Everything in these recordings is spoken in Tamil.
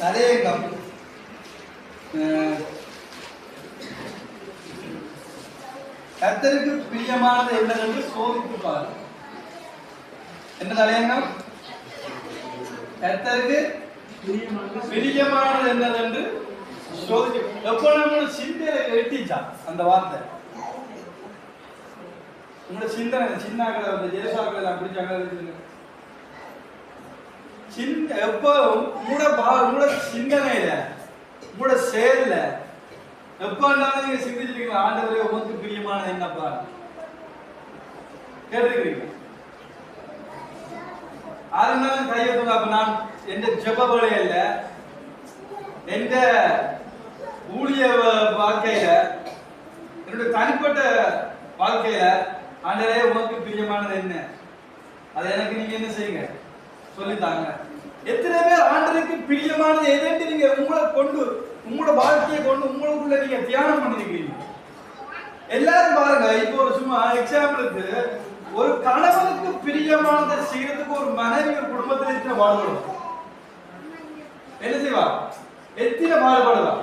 தலையங்கம். கத்தருக்கு பிரியமானது என்னவென்று சோதித்து பாரு. என்ன தலையங்கம்? கத்தருக்கு பிரியமானது என்னவென்று சோதிச்சு எப்போ நம்ம சிந்தையில எட்டிச்சா அந்த வார்த்தை. உங்களோட சிந்தனை சின்னாக்களை அந்த ஜெயசாக்களை பிடிச்சாங்க சிந்த எப்பவும் உங்களோட பா உங்களோட சிந்தனையில உங்களோட செயல்ல எப்ப இருந்தாலும் நீங்க சிந்திச்சிருக்கீங்க ஆண்டவரே உமக்கு பிரியமானது என்னப்பா? கேட்டிருக்கிறீங்க? ஆறுனாலும் கையெழுத்து அப்ப நான் எந்த ஜெப வேலையில எந்த ஊழிய வ- வாழ்க்கையில என்னுடைய தனிப்பட்ட வாழ்க்கையில ஆண்டரே உமக்கு பிரியமானது என்ன? அதை எனக்கு நீங்க என்ன செய்யுங்க? சொல்லித்தாங்க எத்தனை பேர் ஆண்டவருக்கு பிரியமானது எதுன்னு நீங்க உங்களை கொண்டு உங்களோட வாழ்க்கையை கொண்டு உங்களுக்குள்ள நீங்க தியானம் பண்ணிருக்கீங்க. எல்லாரும் பாருங்க இப்போ ஒரு சும்மா எக்ஸாம்பிளுக்கு ஒரு கணவனுக்கு பிரியமானதை செய்யறதுக்கு ஒரு மனைவி ஒரு குடும்பத்தில் எத்தனை பாடுபடும்? என்ன செய்வா? எத்தனை பாடுபடுவா?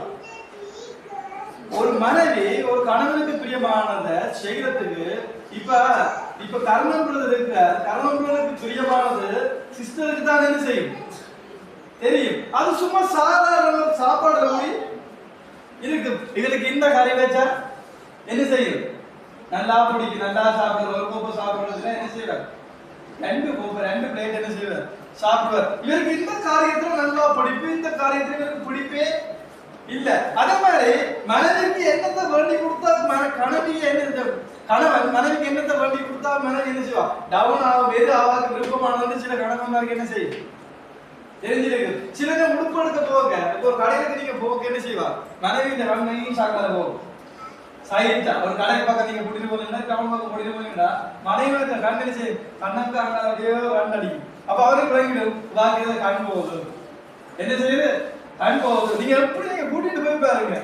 ஒரு மனைவி ஒரு கணவனுக்கு பிரியமானதை செய்யறதுக்கு இப்ப இப்ப கர்ணம் பிரதர் இருக்கிற கர்ணன் பிரதருக்கு பிரியமானது சிஸ்டருக்கு தான் என்ன செய்யும்? தெரியும். அது சும்மா சாதாரண சாப்பாடு போய் இருக்கு. இதுக்கு இந்த கறி வச்சா என்ன செய்யும்? நல்லா பிடிக்கும். நல்லா சாப்பிடுற ஒரு கோப்பை சாப்பிடுறதுன்னா என்ன செய்வார்? ரெண்டு கோப்பை ரெண்டு பிளேட் என்ன செய்வார்? சாப்பிடுவார். இவருக்கு இந்த காரியத்துல நல்லா பிடிப்பு இந்த காரியத்துல இவருக்கு பிடிப்பே இல்ல. அதே மாதிரி மனைவிக்கு என்னத்தை வேண்டி கொடுத்தா மன- கணவிக்கு என்ன கணவன் மனைவிக்கு என்னத்தை வேண்டி கொடுத்தா மனைவி என்ன செய்வா? டவுன் ஆகும் வேறு ஆவாக்கு விருப்பமானது சில கணவன்மாருக்கு என்ன செய்யும்? தெரிஞ்சிருக்கு சிலங்க உடுப்பு எடுக்க போக இப்போ ஒரு கடைக்கு நீங்க போக என்ன செய்வா? மனைவி இந்த ரம்மையும் சாக்கல போகும் சைட்டா ஒரு கடை பக்கம் நீங்க கூட்டிட்டு போனீங்கன்னா டவுன் பக்கம் கூட்டிட்டு போனீங்கன்னா மனைவி இந்த கண் என்ன செய்யும் கண்ணுக்கு அங்க அப்படியே கண் அடிக்கும். அப்ப அவருக்கு விளங்கிடும் வாக்கு கண் போகுது. என்ன செய்யுது? கண் போகுது. நீங்க எப்படி நீங்க கூட்டிட்டு போய் பாருங்க.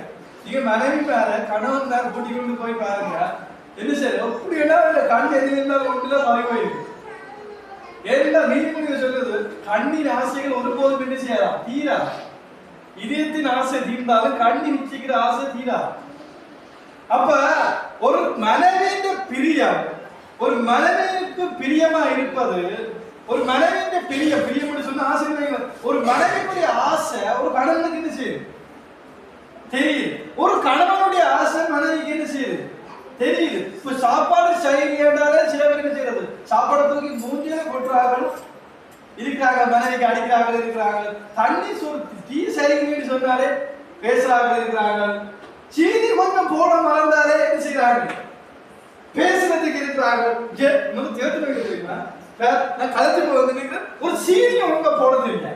நீங்க மனைவி பேர கணவன் மேல கூட்டிட்டு போய் பாருங்க. என்ன செய்யுது? எப்படி எல்லாம் கண் எதிரில் ஒன்றுதான் பறி போயிருக்கு ஏன்னா நீதிமொழிகள் சொல்றது கண்ணின் ஆசைகள் ஒருபோதும் என்ன செய்யாதா? தீரா. இதயத்தின் ஆசை தீர்ந்தாலும் கண்ணி நிச்சயிக்கிற ஆசை தீரா. அப்ப ஒரு மனைவியின் பிரியம் ஒரு மனைவிக்கு பிரியமா இருப்பது ஒரு மனைவியின் பிரியம் பிரியம் சொன்ன ஆசை ஒரு மனைவிக்குரிய ஆசை ஒரு கணவனுக்கு என்ன செய்யுது? தெரியுது. ஒரு கணவனுடைய ஆசை மனைவிக்கு என்ன செய்யுது? தெரியுது. இப்ப சாப்பாடு செய்யறாலே சில பேர் என்ன செய்யறது? சாப்பாடு தூக்கி மூஞ்சில கொட்டுறார்கள். இருக்கிறாங்க மனைவிக்கு அடிக்கிறார்கள் இருக்கிறாங்க தண்ணி சொல் டீ சரிங்கன்னு சொன்னாலே பேசுறாங்க இருக்கிறாங்க சீனி கொஞ்சம் போட மறந்தாலே என்ன செய்யறாங்க பேசுறதுக்கு இருக்கிறாங்க ஜே இன்னும் தேர்த்து நான் கலத்தி போகிறதுக்கு வந்து ஒரு சீனியை ஒழுங்கா போடுறது இல்லை.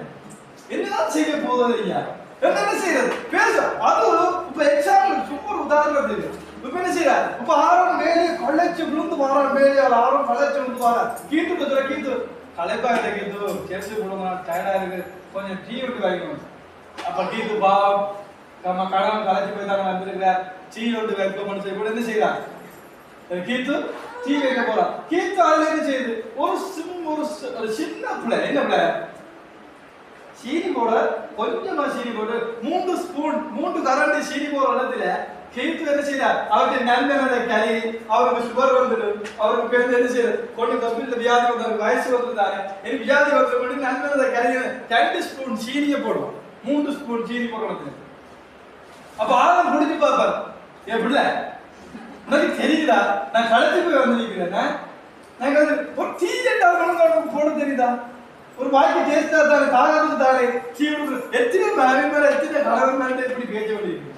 என்னதான் செய்ய போகுது ஐயா என்ன செய்யறது? பேச அது இப்ப எக்ஸாம்பிள் சூப்பர் உதாரணம் தெரியும்? என்ன செய்யற இப்ப ஆரம் மேலே கொள்ளைச்சு விழுந்து வாரம் மேலே அவர் ஆரம் கொள்ளைச்சு விழுந்து வார கீத்து பத்திர கீத்து. களைப்பா இல்லை கீத்து. சேர்த்து விடுமா டயர்டா இருக்கு. கொஞ்சம் டீ விட்டு வாங்கிக்கணும் அப்ப கீத்து பாவம். நம்ம கணவன் களைச்சு போய் தானே வந்திருக்கிறார். டீ விட்டு வைக்கணும்னு சொல்லி கூட என்ன செய்யறார் கீத்து டீ வைக்க போறான் கீத்து அதுல என்ன செய்யுது? ஒரு சிம் ஒரு சி- ஒரு சின்ன பிள்ளை. என்ன பிள்ளை? சீனி போட கொஞ்சமா சீனி போட்டு மூன்று ஸ்பூன். மூன்று கரண்டி சீனி போடுற இடத்துல கீத்து என்ன செய்தார்? அவருடைய நண்பனதை கலி அவருக்கு சுகர் வந்துடும் அவருக்கு பேருந்து என்ன செய்யுது கொண்டு கப்பில் வியாதி வந்து வயசு வந்திருந்தாரு என் வியாதி வந்து கொண்டு நண்பனதை கலி ரெண்டு ஸ்பூன் சீனியை போடுவோம் மூன்று ஸ்பூன் சீனி போடுறது அப்ப ஆளும் குடிச்சு பார்ப்பார். எப்படில உனக்கு தெரியுதா? நான் களத்து போய் வந்து நிக்கிறேன் நான் ஒரு டீ போட தெரியுதா? ஒரு வாய்க்கு டேஸ்டா தானே தாகத்துக்கு தானே? டீ எத்தனை மனைவி மேல எத்தனை கணவன் மேல இப்படி பேச வேண்டியிருக்கு?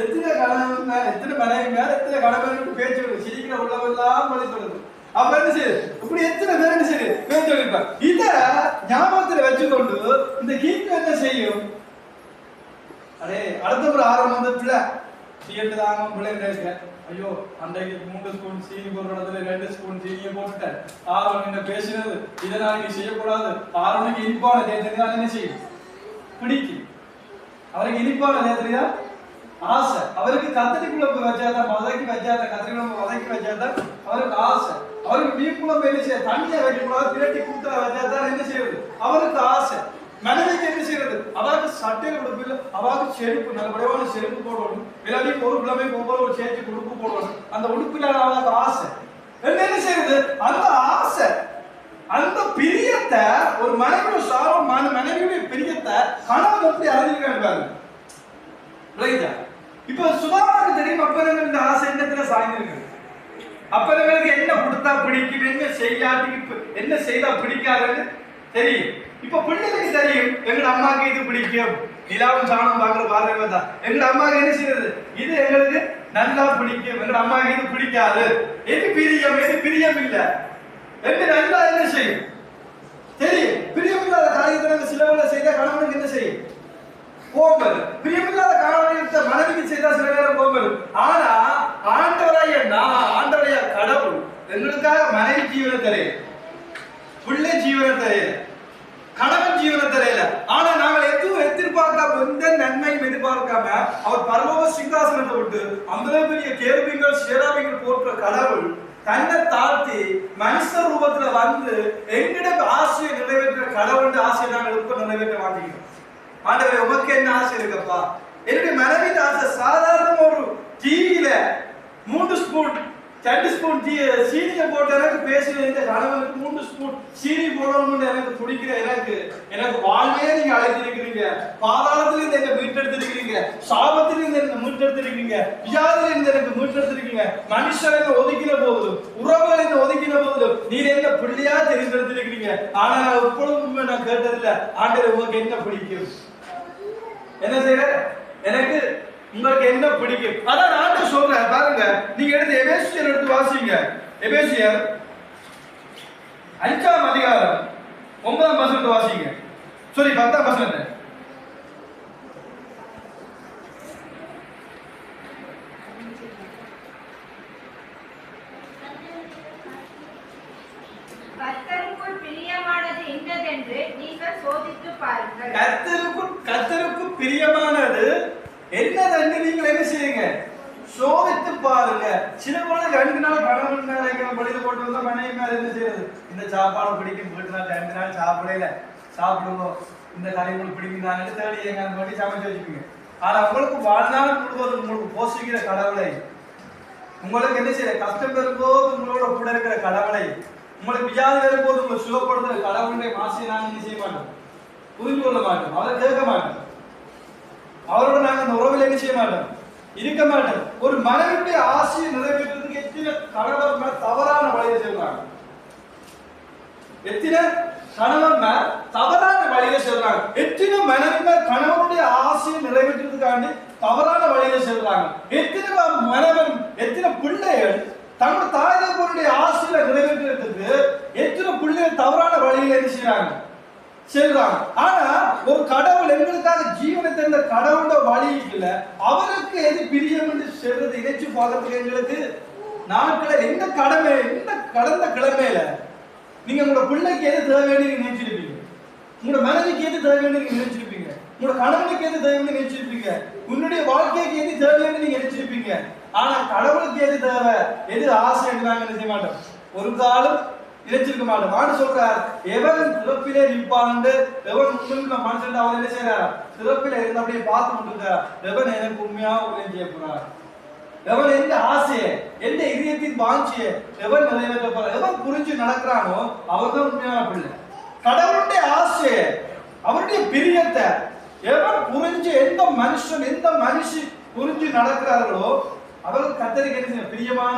எத்தனை கணவன் மேல எத்தனை மனைவி மேல எத்தனை கணவன் மேல பேச்சு வேண்டியது சிரிக்கிற உள்ளவெல்லாம் பழி சொல்லுது. அப்ப என்ன செய்யுது இப்படி எத்தனை பேர் என்ன செய்யுது பேச்சு சொல்லிருப்பாங்க இத ஞாபகத்துல வச்சுக்கொண்டு இந்த கீக்கு என்ன செய்யும்? அடே அடுத்த ஒரு ஆர்வம் வந்து பிள்ளை. சீட்டு தாங்க பிள்ளைங்க இருக்க ஐயோ அன்றைக்கு மூணு ஸ்பூன் சீனி போடுற இடத்துல ரெண்டு ஸ்பூன் சீனியை போட்டுட்டேன். ஆர்வம் என்ன பேசினது. இதை நாளைக்கு செய்யக்கூடாது. ஆர்வனுக்கு இனிப்பான தேர்தல் என்ன செய்யும்? பிடிக்கும். அவருக்கு இனிப்பான நேத்திரியா ஆசை. அவருக்கு கத்திரி குழம்பு வச்சாதான் வதக்கி வச்சாதான் கத்திரி குழம்பு வதக்கி வச்சாதான் அவருக்கு ஆசை. அவருக்கு மீன் குழம்பு என்ன செய்ய தண்ணியை வைக்கக்கூடாது திரட்டி கூத்தா வச்சாதான் என்ன செய்யறது அவருக்கு ஆசை. சட்டையில கொடுப்பில்ல அவருக்கு செருப்பு நல்ல குறைவான செருப்பு போடணும். எல்லாத்தையும் ஒரு கிழமை ஒவ்வொரு ஒரு சேர்த்து உடுப்பு போடணும். அந்த உடுப்பில் அவருக்கு ஆசை. என்ன என்ன அந்த ஆசை. அந்த பிரியத்தை ஒரு மனைவியோட சாரம் மன மனைவியுடைய பிரியத்தை கணவன் எப்படி அறிஞ்சிருக்காரு பாருங்க. விளங்குதா? இப்போ சுதாமாவுக்கு தெரியும் அப்பறங்கள் இந்த ஆசை என்னத்துல சாய்ந்திருக்கு? அப்பறங்களுக்கு என்ன கொடுத்தா பிடிக்கும் என்ன செய்யாட்டி என்ன செய்தா பிடிக்காதுன்னு தெரியும். இப்ப பிள்ளைகளுக்கு தெரியும் எங்க அம்மாக்கு இது பிடிக்கும். நிலாவும் சாணம் பாக்குற பார்வை தான் எங்க அம்மாக்கு என்ன செய்யறது இது எங்களுக்கு நல்லா பிடிக்கும். எங்க அம்மாக்கு இது பிடிக்காது. எது பிரியம்? எது பிரியம் இல்லை எது நண்பா என்ன செய்யும்? தெரியும் பிரியமில்லாத காரியத்தை நாங்க சிலவங்களை செய்தா கணவனுக்கு என்ன செய்யும்? கோபம் பிரியமில்லாத காரியத்தை மனைவிக்கு செய்தா சில நேரம் கோபம் ஆனா ஆண்டவராய நான் ஆண்டவராய கடவுள் எங்களுக்காக மனைவி ஜீவனை தரையில பிள்ளை ஜீவனை தரையில கணவன் ஜீவனை தரையில ஆனா நாங்கள் எதுவும் எதிர்பார்க்காம எந்த நன்மையும் எதிர்பார்க்காம அவர் பரலோக சிங்காசனத்தை விட்டு அந்த பெரிய கேள்விகள் சேராவிகள் போற்ற கடவுள் தன்னை தாழ்த்தி மனுஷ ரூபத்துல வந்து எங்கிட்ட ஆசையை நிறைவேற்ற கடவுள் ஆசையை நாங்கள் இப்ப நிறைவேற்ற மாட்டேங்கிறோம். ஆண்டவரே உமக்கு என்ன ஆசை இருக்குப்பா? என்னுடைய மனைவியின் ஆசை சாதாரண ஒரு டீயில மூன்று ஸ்பூன் ரெண்டு ஸ்பூன் டீ சீனியை போட்டு எனக்கு பேசுகிற கணவனுக்கு மூன்று ஸ்பூன் சீனி போடணும்னு எனக்கு பிடிக்கிற எனக்கு எனக்கு வாழ்வே நீங்க அழைத்திருக்கிறீங்க. பாதாளத்துல இருந்து என்ன மீட்டெடுத்திருக்கிறீங்க. சாபத்தில் இருந்து எனக்கு மீட்டெடுத்திருக்கிறீங்க. வியாதியில் இருந்து எனக்கு மீட்டெடுத்திருக்கீங்க மனுஷன் என்ன ஒதுக்கின போதும் உறவுகள் என்ன ஒதுக்கின போதும் நீர் என்ன பிள்ளையா தெரிந்தெடுத்திருக்கிறீங்க. ஆனா நான் எப்பொழுதுமே நான் கேட்டதில்ல. ஆண்டரை உங்களுக்கு என்ன பிடிக்கும்? என்ன செய்ய எனக்கு உங்களுக்கு என்ன பிடிக்கும்? அதான் நான் சொல்றேன். பாருங்க நீங்க எடுத்து எபேசியர் எடுத்து வாசிங்க. எபேசியர் அஞ்சாம் அதிகாரம் ஒன்பதாம் வசனத்தை வாசிங்க. சாரி பத்தாம் வசனத்தை. என்று நீங்கள் சோதித்து பாருங்கள். கர்த்தருக்கு கர்த்தருக்கு பிரியமானது. என்னதென்று நீங்கள் என்ன செய்யுங்க? சோதித்து பாருங்க. சில போல ரெண்டு நாள் கணவன் நேரம் வெளியில போட்டு வந்தா மனைவி மேல என்ன செய்யுது இந்த சாப்பாடு பிடிக்கும் போட்டு நாள் ரெண்டு நாள் சாப்பிடல. சாப்பிடுவோம் இந்த கலைகள் பிடிக்கும் தேடி எங்க பண்ணி சமைச்சு வச்சுக்கோங்க. ஆனா உங்களுக்கு வாழ்நாள் முழுவதும் உங்களுக்கு போஷிக்கிற கடவுளை உங்களுக்கு என்ன செய்யற? கஷ்டம் வரும்போது உங்களோட கூட இருக்கிற கடவுளை உங்களுக்கு வியாதி வரும்போது உங்களை சுகப்படுத்துற கடவுளுடைய மாசியை நாங்கள் என்ன செய்ய மாட்டோம். புரிந்து கொள்ள மாட்டோம். அவரை கேட்க மாட்டோம். அவரோட நாங்கள் அந்த உறவில் என்ன செய்ய மாட்டோம். இருக்க மாட்டோம். ஒரு மனைவியுடைய ஆசையை நிறைவேற்றுறதுக்கு எத்தனை கணவர் மேல தவறான வழியை செல்றாங்க? எத்தனை கணவன் மேல தவறான வழியை செல்றாங்க? எத்தனை மனைவி மேல கணவனுடைய ஆசையை நிறைவேற்றுறதுக்காண்டி தவறான வழியை செல்றாங்க? எத்தனை மனைவன் எத்தனை பிள்ளைகள் தங்களோட தாய் தகப்பனுடைய ஆசையை நிறைவேற்றுறதுக்கு எத்தனை பிள்ளைகள் தவறான வழியில என்ன செய்யறாங்க செல்றாங்க. ஆனா ஒரு கடவுள் எங்களுக்காக ஜீவனை தந்த கடவுளோட வழி அவருக்கு எது பிரியம் என்று செல்றது இணைச்சு பார்க்கறதுக்கு எங்களுக்கு நாட்களை எந்த கடமை எந்த கடந்த கிழமையில நீங்க உங்களோட பிள்ளைக்கு எது தேவைன்னு நினைச்சிருப்பீங்க? உங்களோட மனைவிக்கு எது தேவைன்னு நீங்க நினைச்சிருப்பீங்க? உங்களோட கணவனுக்கு எது தேவைன்னு நினைச்சிருப்பீங்க? உன்னுடைய வாழ்க்கைக்கு எது தேவைன்னு நீங்க நினைச்சிருப்பீங்க? ஆனா கடவுளுக்கு எது தேவை? எது ஆசை என்று நாங்கள் செய்ய மாட்டோம்? ஒரு காலம் நினைச்சிருக்க மாட்டோம். ஆண்டு சொல்றார் எவன் சிறப்பிலே நிற்பாண்டு எவன் உண்மையுள்ள மனுஷன் அவர் என்ன செய்யறார் சிறப்பில இருந்து அப்படியே பார்த்து கொண்டிருக்கிறார். எவன் எனக்கு உண்மையாக உதவி செய்ய போறார் எவன் எந்த ஆசையை எந்த இதயத்தின் வாஞ்சியை எவன் நிறைவேற்ற போற எவன் புரிஞ்சு நடக்கிறானோ அவர் தான் உண்மையான பிள்ளை. கடவுளுடைய ஆசையை அவருடைய பிரியத்தை எவன் புரிஞ்சு எந்த மனுஷன் எந்த மனுஷன் புரிஞ்சு நடக்கிறார்களோ அவர்கள் கத்தரிக்கு என்ன பிரியமான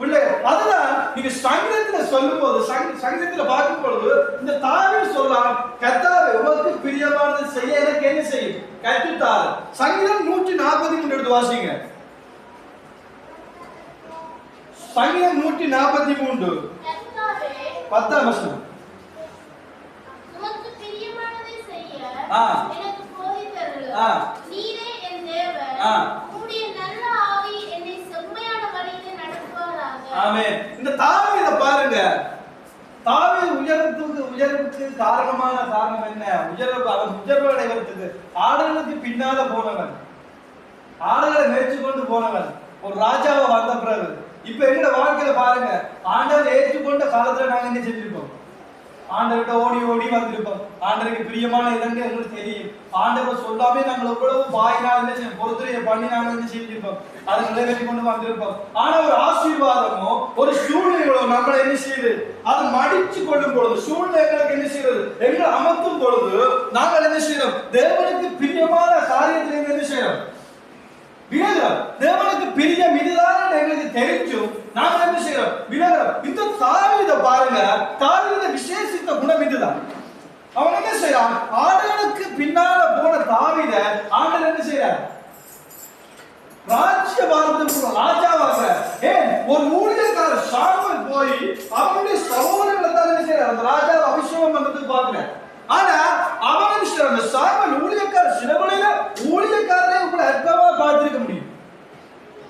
பிள்ளை அதுதான் நீங்க சங்கீதத்துல சொல்லும் போது சங்கீதத்துல பார்க்கும் பொழுது இந்த தாவி சொல்லலாம் கத்தாவை உமக்கு பிரியமானது செய்ய எனக்கு என்ன செய்யும்? கற்றுத்தாரு. சங்கீதம் நூற்றி நாற்பத்தி மூணு எடுத்து வாசிங்க. சங்கீதம் நூற்றி நாற்பத்தி மூன்று. பத்தாம் செய்ய ஆ. ஆ. நீரே என் தேவன். ஆ. உம்முடைய நல்ல ஆவி என்னை செம்மையான வழியிலே ஆமே ஆமென். இந்த தாவீத பாருங்க. தாவீது உயரத்துக்கு உயரத்துக்கு காரணமான காரணம் என்ன? உயர்வு அவன் உயர்வு அடைவதற்கு ஆடலுக்கு பின்னால போனவன். ஆடலை மேய்ச்சி கொண்டு போனவன். ஒரு ராஜாவை வந்த பிறகு. இப்ப எங்கட வாழ்க்கையில பாருங்க. ஆண்டவர் ஏற்றுக்கொண்ட காலத்துல நாங்க என்ன செஞ்சிருப்போம் ஆண்டவர்கிட்ட ஓடி ஓடி வந்திருப்போம். ஆண்டவருக்கு பிரியமான இதங்க எங்களுக்கு தெரியும். ஆண்டவர் சொல்லாமே நாங்கள் எவ்வளவு வாயினால் இருந்து செய்யும் பண்ணி நாங்கள் வந்து செஞ்சிருப்போம் அதை நிறைவேற்றி கொண்டு வந்திருப்போம். ஆனா ஒரு ஆசீர்வாதமோ ஒரு சூழ்நிலைகளோ நம்மளை என்ன செய்யுது? அது மடிச்சு கொள்ளும் பொழுது சூழ்நிலை எங்களுக்கு என்ன செய்யறது எங்களை அமர்த்தும் பொழுது நாங்கள் என்ன செய்யறோம் தேவனுக்கு பிரியமான காரியத்தில் என்ன செய்யறோம் விலகிறோம் தேவனுக்கு பிரியம் இதுதான் எங்களுக்கு தெரிஞ்சும் நாம என்ன செய்யறோம்? விலகிறோம். இந்த தாவித பாருங்க தாவித விசேஷித்த குணம் இதுதான். அவன் என்ன செய்யறான் ஆடலுக்கு பின்னால போன தாவித ஆண்டல் என்ன செய்யறார் ராஜ்யபாரத்துக்கு ராஜாவாக ஏன்? ஒரு ஊழியக்காரர் சாமல் போய் அவனுடைய சகோதரர்களை தான் என்ன செய்யறார் அந்த ராஜாவை அபிஷேகம் பண்றதுக்கு பாக்குறேன் ஆனா அவன் என்ன செய்யறான் அந்த சாமல் ஊழியக்காரர் சிலவளையில ஊழியக்காரரை உங்களை அற்பமா பார்த்திருக்க முடியும்.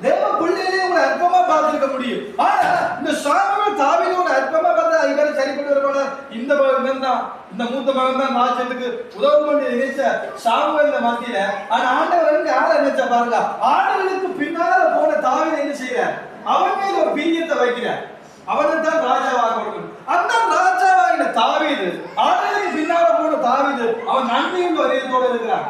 தேவ பிள்ளையிலே உங்களை அற்பமா பார்த்திருக்க முடியும். ஆனா இந்த சாமுவேல் தாவீதோட அற்பமா பார்த்தா இவரை சரிப்பட்டு வரக்கூட இந்த மகன் தான் இந்த மூத்த மகன் தான் ராஜ்யத்துக்கு உதவ வேண்டிய நினைச்ச சாமுவேல் இந்த மத்தியில. ஆனா ஆண்டவர் வந்து யாரை நினைச்சா பாருங்க. ஆண்டவனுக்கு பின்னால போன தாவீதை என்ன செய்யற? அவன் மேல ஒரு பிரியத்தை வைக்கிற. அவனை தான் ராஜாவாக கொடுக்கணும் அந்த ராஜாவாகின தாவீது ஆண்டவனுக்கு பின்னால போன தாவீது அவன் நன்மையும் வரையத்தோடு இருக்கிறான்.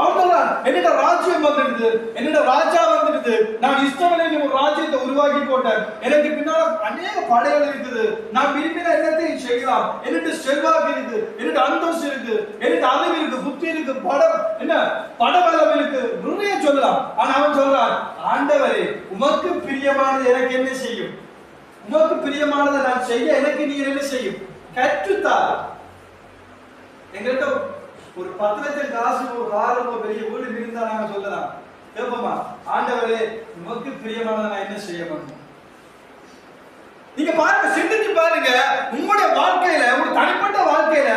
அவன் சொல்றான் என்னோட ராஜ்யம் வந்துடுது என்னோட ராஜா வந்துடுது நான் இஷ்டமில்லை ஒரு ராஜ்யத்தை உருவாக்கி போட்டேன். எனக்கு பின்னால அநேக படைகள் இருக்குது. நான் விரும்பின எல்லாத்தையும் செய்யலாம்? என்னட்டு செல்வாக்கு இருக்கு என்னட்டு அந்தஸ்து இருக்கு என்னட்டு அறிவு இருக்கு புத்தி இருக்கு படம் என்ன? படபலம் இருக்கு நிறைய சொல்லலாம். ஆனா அவன் சொல்றான் ஆண்டவரே உமக்கு பிரியமானது எனக்கு என்ன செய்யும்? உமக்கு பிரியமானதை நான் செய்ய எனக்கு நீர் என்ன செய்யும்? கற்றுத்தார். எங்கள்கிட்ட ஒரு பத்து லட்சம் காசு ஒரு கார் பெரிய வீடு இருந்தா நாங்க சொல்லலாம். கேட்போமா ஆண்டவரே உமக்கு பிரியமானதை நான் என்ன செய்ய வேண்டும் நீங்க பாருங்க சிந்திச்சு பாருங்க உங்களுடைய வாழ்க்கையில உங்க தனிப்பட்ட வாழ்க்கையில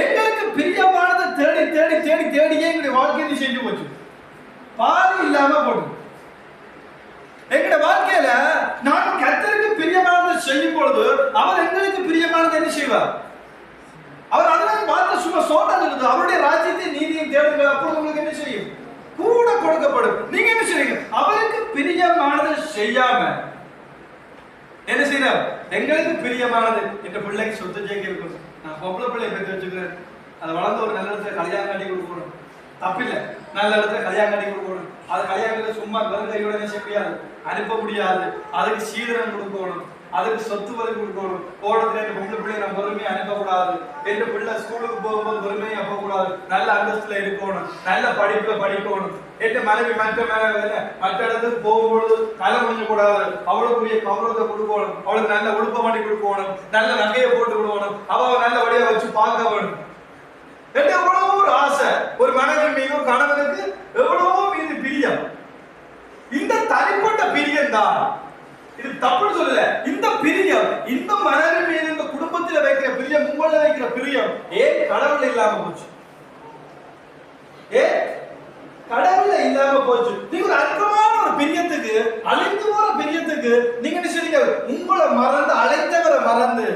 எங்களுக்கு பிரியமானதை தேடி தேடி தேடி தேடியே எங்களுடைய வாழ்க்கையை செஞ்சு போச்சு? பாதி இல்லாம போடும் எங்களுடைய வாழ்க்கையில நான் கத்தருக்கு பிரியமானதை செய்யும் பொழுது அவர் எங்களுக்கு பிரியமானதை என்ன செய்வார்? அவர் அதெல்லாம் பார்த்து சும்மா சோட்டால் இருக்குது. அவருடைய ராஜ்யத்தை நீதியும் தேடுங்க அப்போ உங்களுக்கு என்ன செய்யும் கூட கொடுக்கப்படும். நீங்க என்ன செய்வீங்க அவருக்கு பிரியமானது செய்யாம என்ன செய்யறார் எங்களுக்கு பிரியமானது. என்ற பிள்ளைக்கு சொத்து ஜெயிக்க இருக்கும். நான் பொம்பளை பிள்ளையை பெற்று வச்சுக்கிறேன். அதை வளர்ந்து ஒரு நல்ல இடத்துல கல்யாணம் கட்டி கொடுக்கணும். தப்பில்லை. நல்ல இடத்துல கல்யாணம் கட்டி கொடுக்கணும். அது கல்யாணம் சும்மா வெறும் கையோட என்ன செய்ய முடியாது? அனுப்ப முடியாது. அதுக்கு சீதனம் கொடுக்கணும். அதுக்கு சொத்து வரி கொடுக்கணும். ஓடத்துல என் பொம்பளை பிள்ளைய நான் பொறுமையா அனுப்பக்கூடாது. என் பிள்ளை ஸ்கூலுக்கு போகும்போது பொறுமையா போகக்கூடாது. நல்ல அந்தஸ்துல இருக்கணும். நல்ல படிப்புல படிக்கணும். என் மனைவி மற்ற மேல மற்ற இடத்துக்கு போகும்பொழுது தலை முடிஞ்ச கூடாது அவளுக்குரிய கௌரவத்தை கொடுக்கணும். அவளுக்கு நல்ல உடுப்ப பண்ணி கொடுக்கணும். நல்ல நகையை போட்டு கொடுக்கணும். அவ வழியா வச்சு பார்க்க வேணும் என்று எவ்வளவோ ஒரு ஆசை. ஒரு மனைவி மீது ஒரு கணவனுக்கு எவ்வளவோ மீது பிரியம். இந்த தனிப்பட்ட பிரியம் தான் இது தப்புன்னு சொல்லல. பிரியம். இந்த மனைவி மீது இந்த குடும்பத்துல வைக்கிற பிரியம் உங்கள வைக்கிற பிரியம்? ஏன் கடவுள் இல்லாம போச்சு. ஏ கடவுள் இல்லாம போச்சு. நீங்க ஒரு அற்பமான ஒரு பிரியத்துக்கு அழிந்து போற பிரியத்துக்கு நீங்க என்ன செய்றீங்க உங்களை மறந்து அழைத்தவரை மறந்து.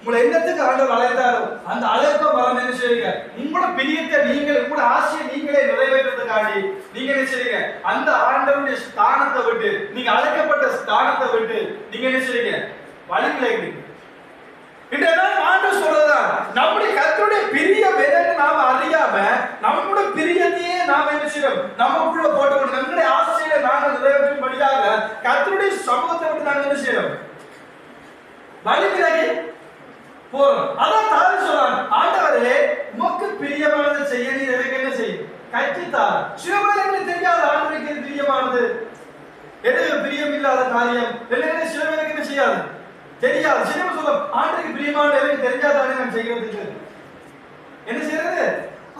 உங்களை என்னத்துக்கு ஆண்டவர் அழைத்தாரோ அந்த அழைப்பை மறந்து என்ன செய்றீங்க உங்களோட பிரியத்தை நீங்கள் உங்களோட ஆசையை நீங்களே நிறைவேற்றதுக்காண்டி நீங்க என்ன செய்றீங்க அந்த ஆண்டவருடைய ஸ்தானத்தை விட்டு நீங்க அழைக்கப்பட்ட ஸ்தானத்தை விட்டு நீங்க என்ன செய்றீங்க வழி விலகிறீங்க இதெல்லாம் ஆண்டவர் சொல்றதா நம்முடைய கத்தருடைய பிரிய எதன்னு நாம அறியாம நம்முடைய பிரியத்தையே நாம என்ன செய்யறோம் நமக்குள்ள போட்டு நம்முடைய ஆசையை நாங்கள் நிறைவேற்றும்படியாக கத்தருடைய சமூகத்தை விட்டு நாங்கள் என்ன செய்யறோம் வழி விலகி போறோம் அதான் தாவி சொல்றான். ஆண்டவரே உமக்கு பிரியமானதை செய்ய நீ எனக்கு என்ன செய்யும்? கற்றுத்தார் சில பேர் தெரியாது ஆண்டவருக்கு இது பிரியமானது. எது பிரியம் இல்லாத காரியம். என்ன சில என்ன செய்யாது? தெரியாது. சின்ன சொல்லும் ஆண்டவருக்கு பிரியமானது எனக்கு தெரிஞ்சாதானே நான் செய்யறதுக்கு என்ன செய்யறது?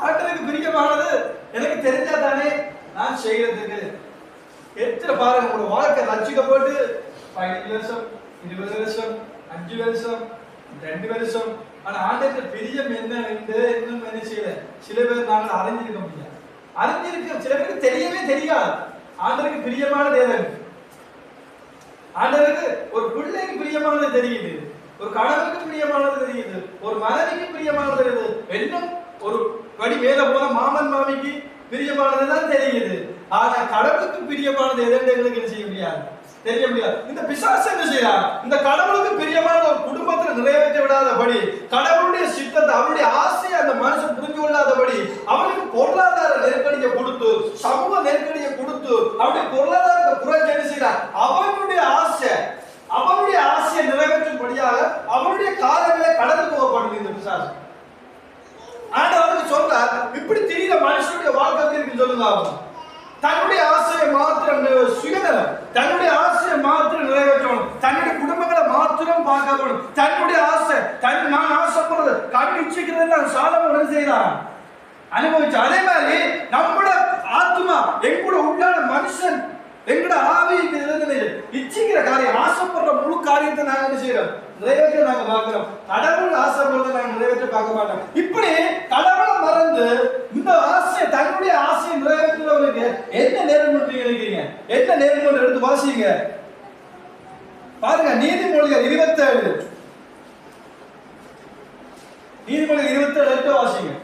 ஆண்டவருக்கு பிரியமானது எனக்கு தெரிஞ்சாதானே நான் செய்யறதுக்கு எத்தனை பாருங்க உங்களோட வாழ்க்கை ரசிக்கப்பட்டு பதினஞ்சு வருஷம் இருபது வருஷம் அஞ்சு வருஷம் ரெண்டு வருஷம். ஆனா ஆண்டவருக்கு பிரியம் என்ன என்று இன்னும் என்ன செய்யல. சில பேர் நாங்கள் அறிஞ்சிருக்க முடியாது. அறிஞ்சிருக்க சில பேருக்கு தெரியவே தெரியாது. ஆண்டவருக்கு பிரியமானது எது ஆண்டவருக்கு ஒரு பிள்ளைக்கு பிரியமானது தெரியுது ஒரு கணவருக்கு பிரியமானது தெரியுது ஒரு மனைவிக்கு பிரியமானது தெரியுது. இன்னும் ஒரு படி மேல போன மாமன் மாமிக்கு பிரியமானது தான் தெரியுது. ஆனா கடவுளுக்கு பிரியமானது எதுன்னு எங்களுக்கு என்ன செய்ய முடியாது? தெரிய முடியாது. இந்த பிசாசு என்ன செய்யலாம் இந்த கடவுளுக்கு பிரியமான ஒரு குடும்பத்துல நிறைவேற்ற விடாதபடி கடவுளுடைய சித்தத்தை அவருடைய ஆசையை அந்த மனுஷன் புரிஞ்சு கொள்ளாதபடி அவனுக்கு பொருளாதார நெருக்கடியை கொடுத்து சமூக நெருக்கடியை கொடுத்து அவனுடைய பொருளாதாரத்தை குறைஞ்சு என்ன செய்யலாம் அவனுடைய ஆசை அவனுடைய ஆசையை நிறைவேற்றும்படியாக அவனுடைய காலங்களை கடந்து போகப்படுது இந்த பிசாசு. ஆண்டவருக்கு சொல்றார் இப்படி திரியிற மனுஷனுடைய வாழ்க்கை எப்படி சொல்லுங்க தன்னுடைய ஆசையை மாத்திரம் சுயநலம். தன்னுடைய ஆசையை மாத்திரம் நிறைவேற்றணும். தன்னுடைய குடும்பங்களை மாத்திரம் பார்க்கணும் தன்னுடைய ஆசை தன் நான் ஆசைப்படுறது கண் இச்சிக்கிறது நான் சாலமன் செய்தான் அனுபவிச்சு அதே மாதிரி நம்மளோட ஆத்மா எங்கூட உள்ளான மனுஷன் எங்கட ஆவி இச்சிக்கிற காரியம் ஆசைப்படுற முழு காரியத்தை நாங்க என்ன செய்யறோம்? நிறைவேற்ற நாங்க பார்க்கிறோம். கடவுள் ஆசைப்படுறதை நாங்க நிறைவேற்ற பார்க்க மாட்டோம். இப்படி கடவுளை மறந்து இந்த ஆசையை தன்னுடைய என்ன நேரம் பண்றீங்க நினைக்கிறீங்க என்ன நேரம் கொண்டு எடுத்து வாசிங்க? பாருங்க நீதிமொழிகள் இருபத்தேழு. நீதிமொழிகள் இருபத்தேழு எடுத்து வாசிங்க.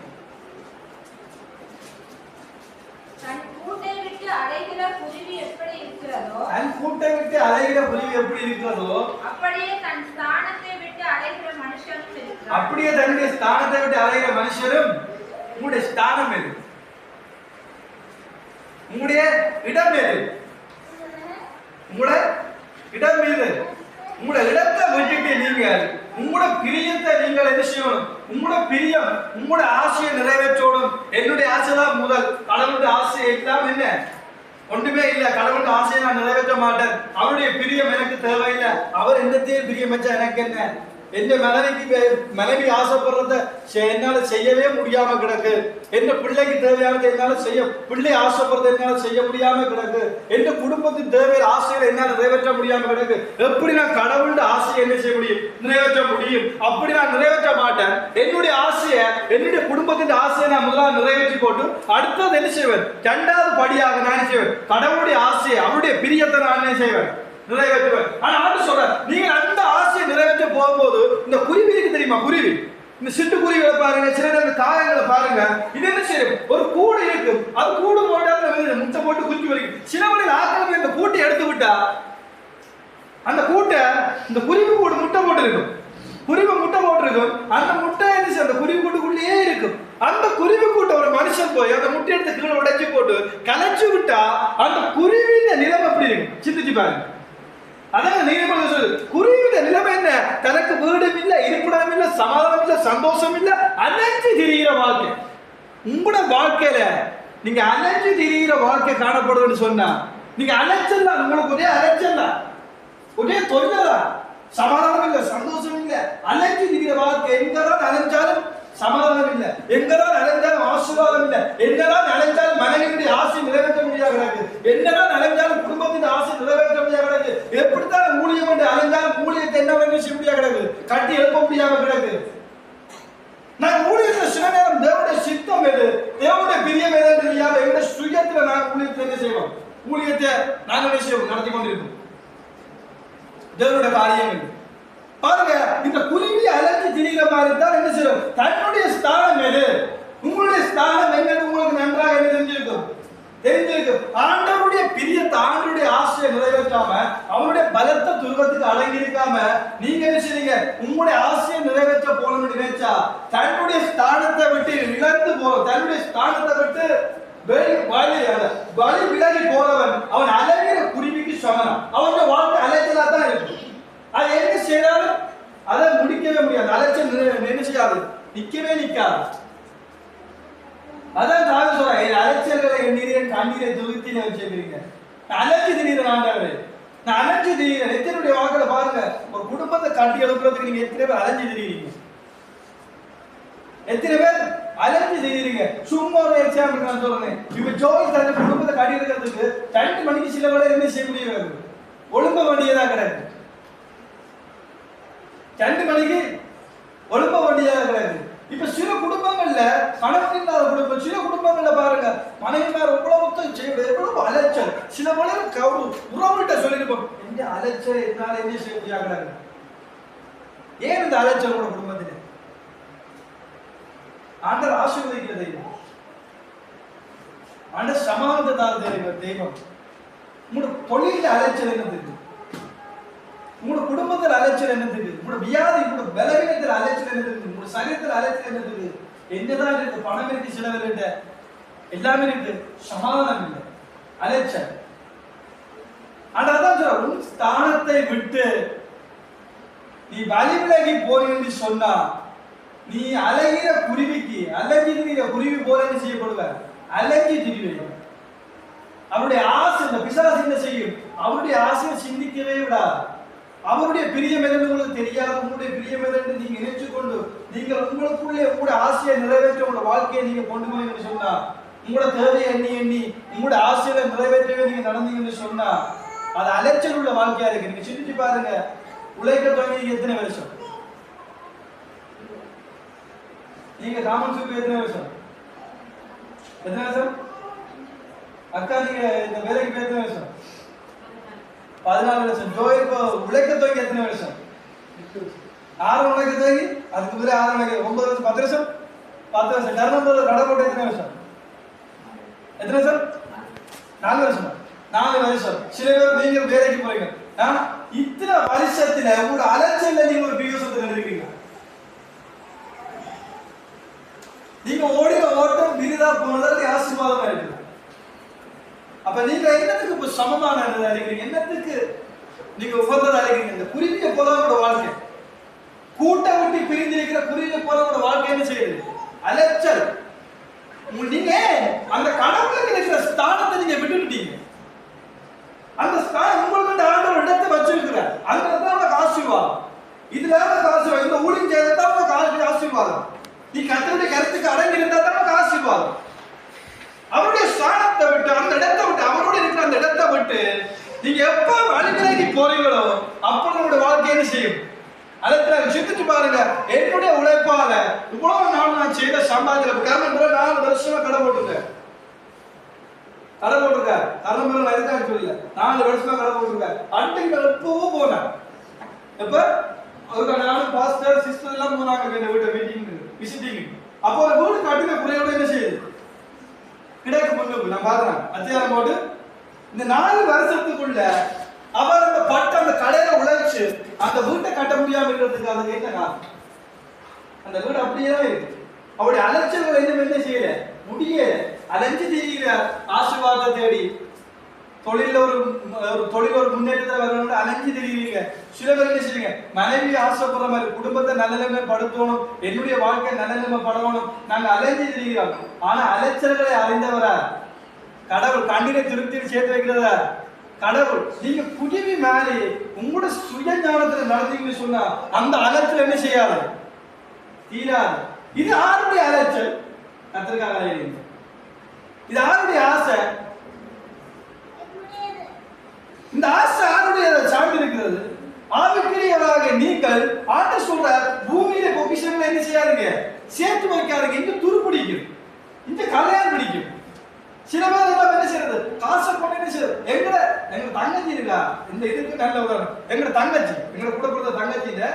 தன் கூட்டை விட்டு அலைகிற குருவி எப்படி இருக்கிறதோ அப்படியே தன் ஸ்தானத்தை விட்டு அலைகிற இருக்கிறான் அப்படியே தன்னுடைய ஸ்தானத்தை விட்டு அலைகிற மனுஷரும் உங்களுடைய ஸ்தானம் எது? உங்களுடைய இடம் எது? உங்களோட இடம் எது? உங்களோட இடத்தை விட்டுட்டு நீங்க உங்களோட பிரியத்தை நீங்கள் என்ன செய்யணும்? உங்களோட பிரியம் உங்களோட ஆசையை நிறைவேற்றணும். என்னுடைய ஆசை தான் முதல். கடவுளுடைய ஆசை எல்லாம் என்ன? ஒன்றுமே இல்ல. கடவுளுடைய ஆசையை நான் நிறைவேற்ற மாட்டேன். அவருடைய பிரியம் எனக்கு தேவையில்லை. அவர் என்னத்தையும் பிரியம் வச்சா எனக்கு என்ன? என் மனைவிக்கு மனைவி ஆசைப்படுறத செ- என்னால செய்யவே முடியாம கிடக்கு. என் பிள்ளைக்கு தேவையானதை என்னால செய்ய பிள்ளை ஆசைப்படுறத என்னால செய்ய முடியாம கிடக்கு. என் குடும்பத்தின் தேவையான ஆசைகளை என்னால் நிறைவேற்ற முடியாம கிடக்கு. எப்படி நான் கடவுளுடைய ஆசையை என்ன செய்ய முடியும்? நிறைவேற்ற முடியும். அப்படி நான் நிறைவேற்ற மாட்டேன். என்னுடைய ஆசையை என்னுடைய குடும்பத்தின் ஆசையை நான் முதலாக நிறைவேற்றி போட்டு அடுத்தது என்ன செய்வேன்? இரண்டாவது படியாக நான் செய்வேன்? கடவுளுடைய ஆசையை அவருடைய பிரியத்தை நான் என்ன செய்வேன்? நிறைவேற்றுவேன். ஆனா ஆண்டு சொல்ற நீங்க அந்த ஆசையை நிறைவேற்ற போகும்போது இந்த குருவி இருக்கு தெரியுமா? குருவி. இந்த சிட்டு குருவிகளை பாருங்க சில நேரம் இந்த காயங்களை பாருங்க. இது என்ன செய்யும்? ஒரு கூடு இருக்கு. அது கூடு போட்டாலும் முட்டை போட்டு குஞ்சு வரைக்கும் சில மணி ஆக்கிரமி இந்த கூட்டை எடுத்து விட்டா அந்த கூட்டை இந்த குருவி கூடு முட்டை போட்டு இருக்கும் குருவி முட்டை போட்டிருக்கும். அந்த முட்டை என்ன செய்யும்? அந்த குருவி கூட்டுக்குள்ளேயே இருக்கும். அந்த குருவி கூட்டை ஒரு மனுஷன் போய் அந்த முட்டை எடுத்து கீழே உடைச்சு போட்டு கலைச்சு விட்டா அந்த குருவியின் நிலைமை எப்படி இருக்கும்? சிந்திச்சு பாருங்க. அதான் நீதிமன்றம் சொல்லு? குருவிட நிலைமை என்ன? தனக்கு வீடும் இல்ல இருப்பிடம் இல்ல சமாதானம் இல்ல சந்தோஷம் இல்ல அலைஞ்சு திரிகிற வாழ்க்கை. உங்களோட வாழ்க்கையில நீங்க அலைஞ்சு திரிகிற வாழ்க்கை காணப்படுதுன்னு சொன்னா நீங்க அலைச்சல் தான் உங்களுக்கு ஒரே அலைச்சல் தான் ஒரே தொழிலா சமாதானம் இல்ல சந்தோஷம் இல்ல அலைஞ்சு திரிகிற வாழ்க்கை எங்கதான் அலைஞ்சாலும் சமாதானம் இல்ல எங்கதான் அலைஞ்சாலும் ஆசீர்வாதம் இல்ல எங்கதான் அலைஞ்சாலும் மனைவியுடைய ஆசை நிறைவேற்ற முடியாது என்னதான் அலைஞ்சாலும் குடும்பத்தின் ஆசை நிறைவேற்ற எப்படித்தான் ஊழியம் என்று அலைஞ்சாலும் ஊழியத்தை என்ன பண்ணி செய்ய முடியாது கிடக்கு. கட்டி எழுப்ப முடியாம கிடக்கு. நான் ஊழியத்தை சில நேரம் தேவனுடைய சித்தம் எது? தேவனுடைய பிரியம் எது தெரியாத தெரியாம எங்களுடைய சுயத்துல நான் ஊழியத்தை என்ன செய்வோம்? ஊழியத்தை நாங்கள் என்ன செய்வோம்? நடத்தி கொண்டிருக்கோம் தேவனுடைய காரியம் பாருங்க இந்த குருவி அலைஞ்சு திரிகிற மாதிரி தான் என்ன செய்யும்? தன்னுடைய ஸ்தானம் எது? உங்களுடைய ஸ்தானம் என்னன்னு உங்களுக்கு நன்றாக என்ன தெரிஞ்சிருக்கும்? தெரிஞ்சிருக்கும். ஆண்டவருடைய பிரியத்தை ஆசையை நிறைவேற்றாம அவருடைய பலத்த துருவத்துக்கு அடங்கி இருக்காம நீங்க என்ன செய்றீங்க? உங்களுடைய ஆசையை நிறைவேற்ற போகணும்னு நினைச்சா தன்னுடைய ஸ்தானத்தை விட்டு இழந்து போறோம் தன்னுடைய ஸ்தானத்தை விட்டு வழி விலகி போறவன் அவன் அலைகிற குருவிக்கு சமனம் அவனுடைய வாழ்க்கை அலைச்சலா தான் இருக்கும். அது என்ன செய்தாலும் அதை முடிக்கவே முடியாது. அலைச்சல் நினைச்சாது நிக்கவே நிக்காது. அதான் தாவி சொல்றேன் என் அலைச்சல்களை எண்ணீரே கண்ணீரை துருத்தி வச்சிருக்கீங்க நான் அலைஞ்சு திடீர் ஆண்டவரே. நான் அலைஞ்சு திடீர் எத்தனுடைய வாக்கில பாருங்க. ஒரு குடும்பத்தை கட்டி எழுப்புறதுக்கு நீங்க எத்தனை பேர் அலைஞ்சு திடீரீங்க எத்தனை பேர் அலைஞ்சு திடீரீங்க சும்மா ஒரு எக்ஸாம்பிள் நான் சொல்றேன். இப்ப ஜோய் தன் குடும்பத்தை கட்டி எடுக்கிறதுக்கு ரெண்டு மணிக்கு சில வேலை என்ன செய்ய முடியாது? ஒழுங்க வண்டியதான் கிடையாது. ரெண்டு மணிக்கு ஒழுங்க வேண்டியதா கிடையாது. இப்ப சில குடும்பங்கள்ல கணவன் இல்லாத குடும்பம் சில குடும்பங்கள்ல பாருங்க மனைவிமார் உழவுத்தை செய்ய எவ்வளவு அலைச்சல். சில மலையில கவு உறவுகிட்ட சொல்லியிருப்போம் இந்த அலைச்சல் என்னால என்ன செய்ய ஏன் இந்த அலைச்சல் உங்க குடும்பத்தில்? ஆண்டர் ஆசீர்வதிக்கிற தெய்வம். ஆண்டர் சமாதானத்தை தார தெய்வம். தெய்வம் உங்களோட தொழில அலைச்சல் என்ன தெரியும்? உங்களோட குடும்பத்தில் அலைச்சல் என்னது உங்களோட வியாதி உங்களோட பலவீனத்தில் அலைச்சல் என்னது உங்களோட சரீரத்தில் அலைச்சல் என்னத்துக்கு என்னதான் இருக்கு? பணம் இருக்கு செலவு இருக்கு எல்லாமே இருக்கு. சமாதானம் இல்லை. அலைச்சல். ஆனா அதான் சொல்ற உன் ஸ்தானத்தை விட்டு நீ வழிவிலகி போறேன்னு சொன்னா நீ அலைகிற குருவிக்கு அலைஞ்சி திரிகிற குருவி போறேன்னு செய்யப்படுவ? அலைஞ்சி திரிவேன். அவருடைய ஆசை இந்த பிசாசு என்ன செய்யும்? அவருடைய ஆசையை சிந்திக்கவே விடாது. அவருடைய பிரியம் எதுன்னு உங்களுக்கு தெரியாது. உங்களுடைய பிரியம் எதுன்னு நீங்க நினைச்சு கொண்டு நீங்கள் உங்களுக்குள்ளே உங்களுடைய ஆசையை நிறைவேற்ற உங்களோட வாழ்க்கையை நீங்க கொண்டு போனீங்கன்னு சொன்னா உங்களோட தேவையை எண்ணி எண்ணி உங்களுடைய ஆசையை நிறைவேற்றவே நீங்க நடந்தீங்கன்னு சொன்னா அது அலைச்சல் உள்ள வாழ்க்கையா இருக்கு. நீங்க சிந்திச்சு பாருங்க. உழைக்க தொடங்கி எத்தனை வருஷம்? நீங்க காமன் சுப்பு எத்தனை வருஷம்? எத்தனை வருஷம்? அக்கா நீங்க இந்த வேலைக்கு எத்தனை வருஷம்? பதினாலு வருஷம். ஜோய்க்கு உழைக்க துவங்கி எத்தனை வருஷம்? ஆறு உழைக்க துவங்கி அதுக்கு முதலே ஆறு உழைக்க ஒன்பது வருஷம் பத்து வருஷம்? பத்து வருஷம். தர்மபுரம் கடை போட்டு எத்தனை வருஷம்? எத்தனை வருஷம்? நாலு வருஷமா? நாலு வருஷம். சில பேர் நீங்க வேலைக்கு போறீங்க. இத்தனை வருஷத்துல உங்களோட அலைச்சல்ல நீங்க ஒரு பியூசத்தை எடுக்கிறீங்க நீங்க ஓடின ஓட்டம் விரிதா போனதற்கு ஆசீர்வாதமா இருக்குது. அப்ப நீங்க என்னத்துக்கு இப்ப சமமான அழைக்கிறீங்க என்னத்துக்கு நீங்க உகந்ததா அழைக்கிறீங்க இந்த குருவியை போல உங்களோட வாழ்க்கை. கூட்ட விட்டு பிரிந்திருக்கிற குருவியை போல உங்களோட வாழ்க்கை என்ன செய்யுது? அலைச்சல். நீங்க அந்த கடவுளுக்கு இருக்கிற ஸ்தானத்தை நீங்க விட்டுட்டீங்க. அந்த ஸ்தானம் உங்களுக்கு ஆண்டவர் இடத்தை வச்சிருக்கிறார். அங்க தான் உனக்கு ஆசீர்வாதம். இதுல உனக்கு ஆசீர்வாதம். இந்த ஊழியம் செய்யறது உனக்கு ஆசீர்- ஆசீர்வாதம். நீ கத்தருடைய கருத்துக்கு அடங்கி இருந்தா தான் உனக்கு ஆசீர்வாதம். அவருடைய ஸ்தானத்தை விட்டு அந்த இடத்தை விட்டு அவரோட இருக்கிற அந்த இடத்தை விட்டு நீங்க எப்ப வழிவிலகி போறீங்களோ அப்ப நம்முடைய வாழ்க்கை என்ன செய்யும்? அதுல சிந்திச்சு பாருங்க. என்னுடைய உழைப்பால இவ்வளவு நாள் நான் செய்த சம்பாதிக்கிற காரணம் நாலு வருஷமா கடை போட்டுருக்கேன். கடை போட்டிருக்காரு தலைமுறை நான் எதுக்காக சொல்லல. நாலு வருஷமா கடை போட்டிருக்காரு அன்றைக்கு எப்பவும் போனேன். எப்ப? ஒரு நானும் பாஸ்டர் சிஸ்டர் எல்லாம் போனாங்க. இந்த வீட்டை மீட்டிங் விசிட்டிங் அப்போ ஒரு வீடு கட்டின குறையோட என்ன செய்யுது? கிடைக்கு முன்னுக்கு. நான் பாக்குறேன் அத்தியாரம் போட்டு இந்த நாலு வருஷத்துக்குள்ள அவர் அந்த பட்டு அந்த கடையில உழைச்சு அந்த வீட்டை கட்ட முடியாம இருக்கிறதுக்கு அதுக்கு என்ன காரணம்? அந்த வீடு அப்படியே தான் இருக்கு. அவருடைய அலைச்சல்கள் இன்னும் என்ன செய்யல? முடிய அலைஞ்சு திரிகிற ஆசீர்வாதத்தை தேடி தொழில ஒரு ஒரு தொழில் ஒரு முன்னேற்றத்தை வரணும்னு அலைஞ்சு திரிகிறீங்க சில பேர் என்ன செய்யுங்க மனைவி ஆசைப்படுற மாதிரி குடும்பத்தை நல்ல நிலைமைப்படுத்தணும் என்னுடைய வாழ்க்கை நல்ல நிலைமைப்படணும் நாங்க அலைஞ்சு தெரிகிறோம் ஆனா அலைச்சல்களை அறிந்தவரா? கடவுள் கண்ணீரை திருப்தி சேர்த்து வைக்கிறதா? கடவுள் நீங்க புதுவி மாறி உங்களோட சுய ஞானத்துல நடந்தீங்கன்னு சொன்னா அந்த அலைச்சல் என்ன செய்யாது? தீராது இது ஆருடைய அலைச்சல் கத்திரிக்காக அலையிறீங்க இது ஆருடைய ஆசை. இந்த ஆசை ஆருடைய சார்ந்து இருக்கிறது. ஆவிக்குரியவராக நீங்கள் ஆட்ட சொல்ற பூமியில பொக்கிஷன்ல என்ன செய்யாதுங்க? சேர்த்து வைக்காதுங்க. இந்த துரு பிடிக்கும். இந்த கலையார் பிடிக்கும். சில பேர் எல்லாம் என்ன செய்யறது? காசை கொண்டு என்ன செய்யறது? எங்கட எங்க தங்கச்சி இருக்கா? இந்த இதுக்கு நல்ல உதாரணம். எங்கட தங்கச்சி எங்கட கூட பிறந்த தங்கச்சியில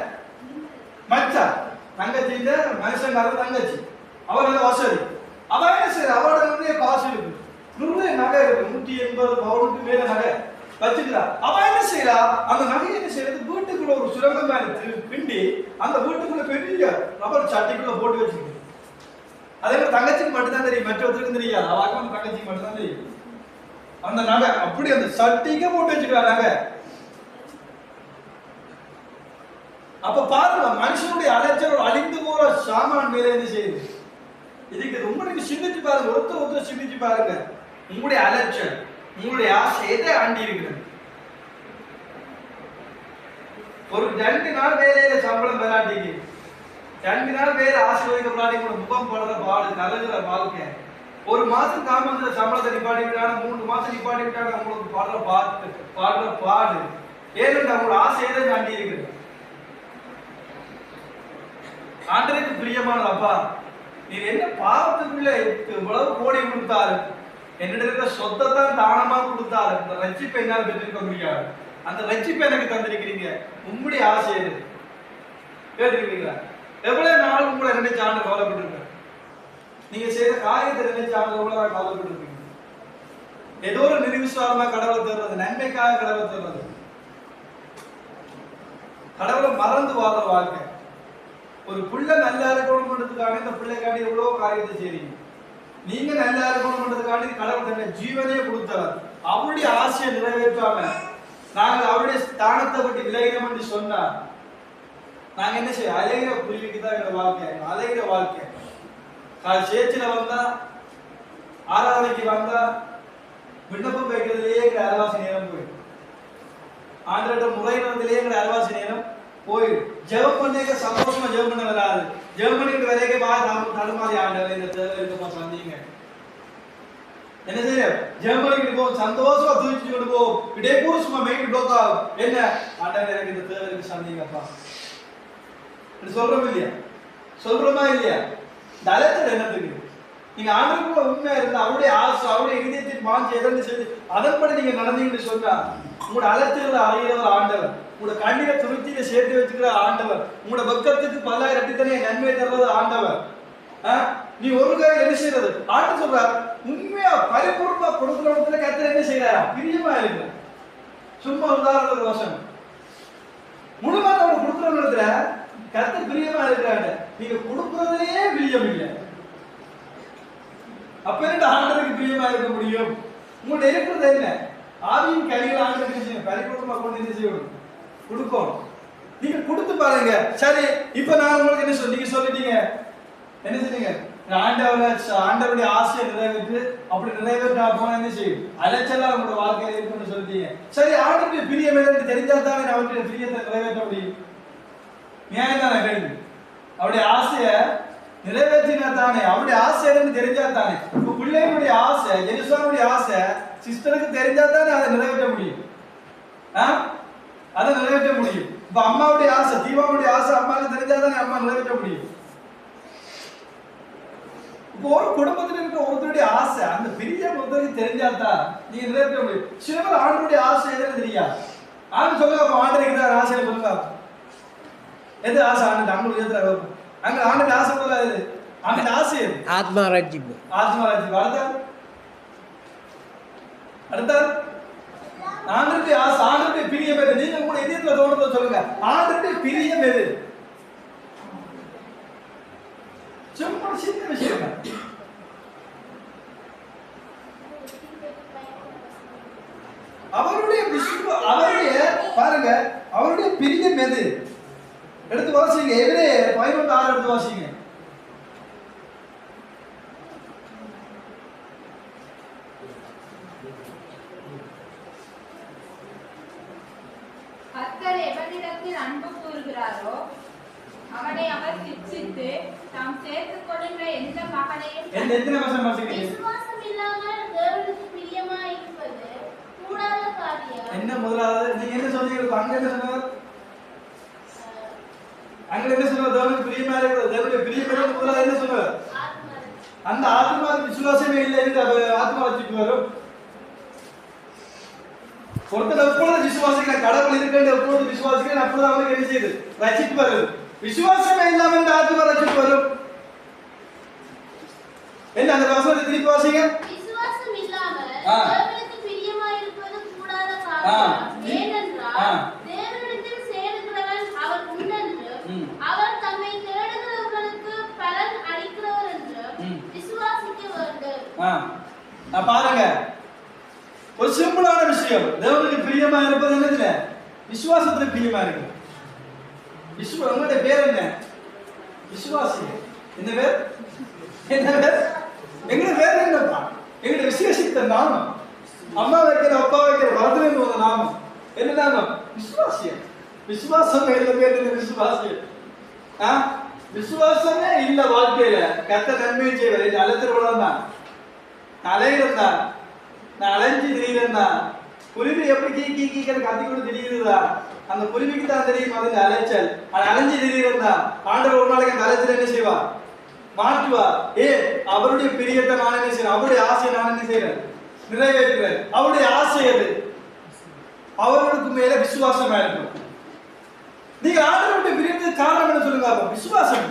மச்சான் தங்கச்சியில மனுஷங்கார தங்கச்சி. அவர் நல்ல வசதி அவ என்ன செய்யற அவரோட நிறைய காசு இருக்கு. நிறைய நகை இருக்கு. நூத்தி எண்பது பவுனுக்கு மேல நகை. வச்சுக்கிறா. அவ என்ன செய்யறா? அந்த நகை என்ன செய்யறது? வீட்டுக்குள்ள ஒரு சுரங்கமா மாதிரி பிண்டி அந்த வீட்டுக்குள்ள பெரிய ரப்பர் சட்டிக்குள்ள போட்டு வச்சிருக்கு அதே மாதிரி தங்கச்சிக்கு மட்டும்தான் தெரியும் மற்றவர்களுக்கும் தெரியாது. அவ அக்கா தங்கச்சிக்கு மட்டும்தான் தெரியும். அந்த நகை அப்படி அந்த சட்டிக்க போட்டு வச்சுக்கிறா நகை அப்ப பாருங்க மனுஷனுடைய அலைச்சல் அழிந்து போற சாமான் மேல என்ன செய்யுது? இதுக்கு ரொம்ப நீங்க சிந்திச்சு பாருங்க ஒருத்தர் ஒருத்தர் சிந்திச்சு பாருங்க. உங்களுடைய அலைச்சல் உங்களுடைய ஆசை எதை ஆண்டி இருக்கிறது? ஒரு ரெண்டு நாள் வேலையில சம்பளம் பெறாட்டிக்கு ரெண்டு நாள் வேலை ஆசீர்வதிக்கப்படாட்டி கூட முகம் படுற பாடு கலங்குற வாழ்க்கை. ஒரு மாசம் காமத்துல சம்பளத்தை நிப்பாட்டி விட்டாங்க மூணு மாசம் நிப்பாட்டி விட்டாங்க உங்களுக்கு பாடுற பாட்டு பாடுற பாடு. ஏனென்றா அவங்களோட ஆசை தாண்டி இருக்குது. ஆண்டனுக்கு பிரியமானது அப்பா நீ என்ன பாவத்துக்குள்ள இவ்வளவு கோடி கொடுத்தாரு என்னிட இருக்கிற சொத்தை தான் தானமா கொடுத்தாரு அந்த ரட்சிப்பை என்னால் பெற்றிருக்க முடியாது. அந்த ரட்சிப்பை எனக்கு தந்திருக்கிறீங்க. உங்களுடைய ஆசை எது? கேட்டிருக்கீங்களா எவ்வளவு நாள் உங்களை நினைச்சு ஆண்டு கவலைப்பட்டிருக்க நீங்க செய்த காரியத்தை நினைச்சு ஆண்டு எவ்வளவு நாள் ஏதோ ஒரு நிர்விசுவாரமா கடவுளை தேடுறது நன்மைக்காக கடவுளை தேடுறது. கடவுளை மறந்து வாழ்ற வாழ்க்கை. ஒரு பிள்ளை நல்லா இருக்கணும்ன்றதுக்காக இந்த பிள்ளைக்காண்டி எவ்வளவு காரியத்தை செய்றீங்க. நீங்க நல்லா இருக்கணும்ன்றதுக்காண்டி கடவுள் தன்னை ஜீவனே கொடுத்தார் அவருடைய ஆசையை நிறைவேற்றாம நாங்கள் அவருடைய ஸ்தானத்தை பற்றி விலகினோம் என்று சொன்னா நாங்க என்ன செய்ய அலைகிற புள்ளிக்கு தான் எங்க வாழ்க்கை. அலைகிற வாழ்க்கை. கால் சேர்ச்சில வந்தா ஆராதனைக்கு வந்தா விண்ணப்பம் வைக்கிறதுலயே எங்க அரவாசி நேரம் போயிடும். ஆண்டோட முறையினத்திலேயே எங்க அரவாசி நேரம் போயிடும். ஜெபம் பண்ணிக்க சந்தோஷமா ஜெபம் பண்ண வராது. ஜெபம் பண்ணிட்டு வரைக்கும் வா தம் தடுமாறி ஆண்டவர் இந்த தேவை இருக்குமா சந்திங்க என்ன செய்ய? ஜெபம் பண்ணிட்டு போவோம் சந்தோஷமா தூக்கிட்டு போவோம் போ. இடே கூட சும்மா மெயின் டோக்கா என்ன? ஆண்டவர் எனக்கு இந்த தேவை இருக்கு சந்திங்கப்பா சொல்றோம் இல்லையா? சொல்றோமா இல்லையா? இந்த அழைத்தல் என்னத்துக்கு நீங்க ஆண்டவருக்குள்ள உண்மையா இருந்தா அவருடைய ஆசை அவருடைய இதயத்தின் மாஞ்சி எதன்னு செய்து அதன்படி நீங்க நடந்தீங்கன்னு சொன்னா உங்களோட அழைத்தல அறிகிறவர் ஆண்டவர். உங்களோட கண்ணீரை துருத்தியில சேர்த்து வச்சுக்கிற ஆண்டவர். உங்களோட பக்கத்துக்கு பல்லாயிரம் ரெட்டித்தனையை நன்மை தருவது ஆண்டவர். ஆ? நீ ஒரு கை என்ன செய்யறது ஆண்டு சொல்றார் உண்மையா பரிபூர்ணமா கொடுக்கிறவத்துல கத்தர் என்ன செய்யறாரா பிரியமா இருக்கு சும்மா உதாரண ஒரு வசனம். முழுமையாக அவங்க கொடுக்குற இடத்துல கருத்து பிரியமா இருக்கிறாங்க. நீங்க கொடுக்கறதுலயே பிரியம் இல்லை. அப்ப என்ன ஆண்டவருக்கு பிரியமா இருக்க முடியும்? உங்கள்ட்ட இருக்கிறது என்ன? ஆவியின் கையில் ஆண்டவருக்கு செய்யும்? பரிபூர்ணமா கொண்டு என்ன செய்யணும் கொடுக்கணும் நீங்க கொடுத்து பாருங்க. சரி இப்ப நான் உங்களுக்கு என்ன சொல்லி நீங்க சொல்லிட்டீங்க. என்ன சொன்னீங்க? ஆண்டவர் ஆண்டவருடைய ஆசையை நிறைவேற்று அப்படி நிறைவேற்ற போனா என்ன செய்யும்? அலைச்சலா உங்களோட வாழ்க்கையில இருக்குன்னு சொல்லிட்டீங்க. சரி ஆண்டுக்கு பிரியம் என்னன்னு தெரிஞ்சா தானே அவருடைய பிரியத்தை நிறைவேற்ற முடியும்? நியாயம்தான் கேள்வி? அவருடைய ஆசையை நிறைவேற்றினா தானே அவருடைய ஆசை என்னன்னு தெரிஞ்சா தானே. இப்போ பிள்ளைகளுடைய ஆசை ஜெருசலமுடைய ஆசை சிஸ்டருக்கு தெரிஞ்சா தானே அதை நிறைவேற்ற முடியும். ஆ? அதை நிறைவேற்ற முடியும். இப்ப அம்மாவுடைய ஆசை தீபாவுடைய ஆசை அம்மாவுக்கு தெரிஞ்சா தானே அம்மா நிறைவேற்ற முடியும். இப்போ ஒரு குடும்பத்துல இருக்க ஒருத்தருடைய ஆசை அந்த பெரிய ஒருத்தருக்கு தெரிஞ்சாதான் நீங்க நிறைவேற்ற முடியும். சில பேர் ஆண்டருடைய ஆசை எதுன்னு தெரியாது. ஆண்டு சொல்லுங்க ஆண்டு ஆண்டருக்கு ஆசையை சொல்லுங்க. எது ஆசை? ஆண்டு நம்மளுக்கு எதிர அங்க ஆண்டுக்கு ஆசை போல இது. ஆண்டுக்கு ஆசை ஆத்மா ரட்சிப்பு ஆத்மராஜி அடுத்த அடுத்த? ஆண்டுக்கு ஆசை ஆண்டுக்கு பிரியம் எது? நீங்க கூட இதயத்துல தோணுறத சொல்லுங்க. ஆண்டுக்கு பிரியம் எது? சும்மா சின்ன விஷயம். அவருடைய அவருடைய பாருங்க அவருடைய பிரியம் எது? எடுத்து வாசிங்க. எவரே? பதினொன்று ஆறு எடுத்து வாசிங்க. கர்த்தர் எவனிடத்தில் அன்பு கூறுகிறாரோ அவனை அவர் சிட்சித்து தாம் சேர்த்துக் கொள்கின்ற எந்த மகனையும் எந்த எத்தனை வருஷம் வாசிக்கிறீங்க? விசுவாசம் இல்லாமல் தேவனுக்கு பிரியமா இருப்பது கூடாத காரியம். என்ன முதலாவது? நீங்க என்ன சொன்னீங்க? அங்க என்ன சொன்னார்? அங்க என்ன சொன்னார் தேவனுக்கு பிரியமா இருக்கிறது தேவனுடைய பிரியமா இருக்கிறது முதலாவது என்ன சொன்னார் ஆத்மரட்சி. அந்த ஆத்மா விசுவாசமே இல்லை என்று அவர் ஆத்மா வரும் ஒருத்தர் எப்பொழுது விசுவாசிக்கிற கடவுள் இருக்கின்ற எப்பொழுது விசுவாசிக்கிறேன் அப்பொழுது அவனுக்கு என்ன செய்யுது ரசித்து வருது விசுவாசமே இல்லாம இந்த ஆத்மா ரசித்து வரும் என்ன அந்த வசனத்தை திருப்பி வாசிங்க? விசுவாசம் இல்லாமல் பிரியமா இருப்பது கூடாத ஆ. காரியம் ஏனென்றால் பாருங்க. ஒரு சிம்பிளான விஷயம். தேவனுக்கு பிரியமா இருப்பது என்னதுல? விசுவாசத்துல பிரியமா இருக்கு. விஸ்வ உங்களுடைய பேர் என்ன? விசுவாசி. என்ன பேர்? என்ன பேர்? எங்க பேர் என்னப்பா? எங்களுடைய விசேஷித்த நாமம். அம்மா வைக்கிற அப்பா வைக்கிற வரதுலேருந்து வந்த நாமம். என்ன நாமம்? விசுவாசியம். விசுவாசம் இல்ல பேர் என்ன? விசுவாசியம். விசுவாசமே இல்ல வாழ்க்கையில. கத்த நன்மை செய்வது அலத்திர தான் நான் அலைகிறேன் தான் நான் அலைஞ்சு திரிகிறேன் குருவி எப்படி கீ கீ கீக்கன்னு கத்தி கொண்டு திரியுதுதா அந்த குருவிக்கு தான் தெரியும் அது அலைச்சல். அது அலைஞ்சு திரிகிறேன் தான் ஆண்டவர் ஒரு நாளைக்கு அந்த அலைச்சல் என்ன செய்வா? மாற்றுவா. ஏ அவருடைய பிரியத்தை நான் என்ன செய்யறேன் அவருடைய ஆசையை நான் என்ன செய்யறேன் நிறைவேற்றுறேன் அவருடைய ஆசை அது அவர்களுக்கு மேல விசுவாசமா இருக்கும் நீங்க ஆண்டவருடைய பிரியத்துக்கு காரணம் என்ன சொல்லுங்க அப்ப? விசுவாசம்.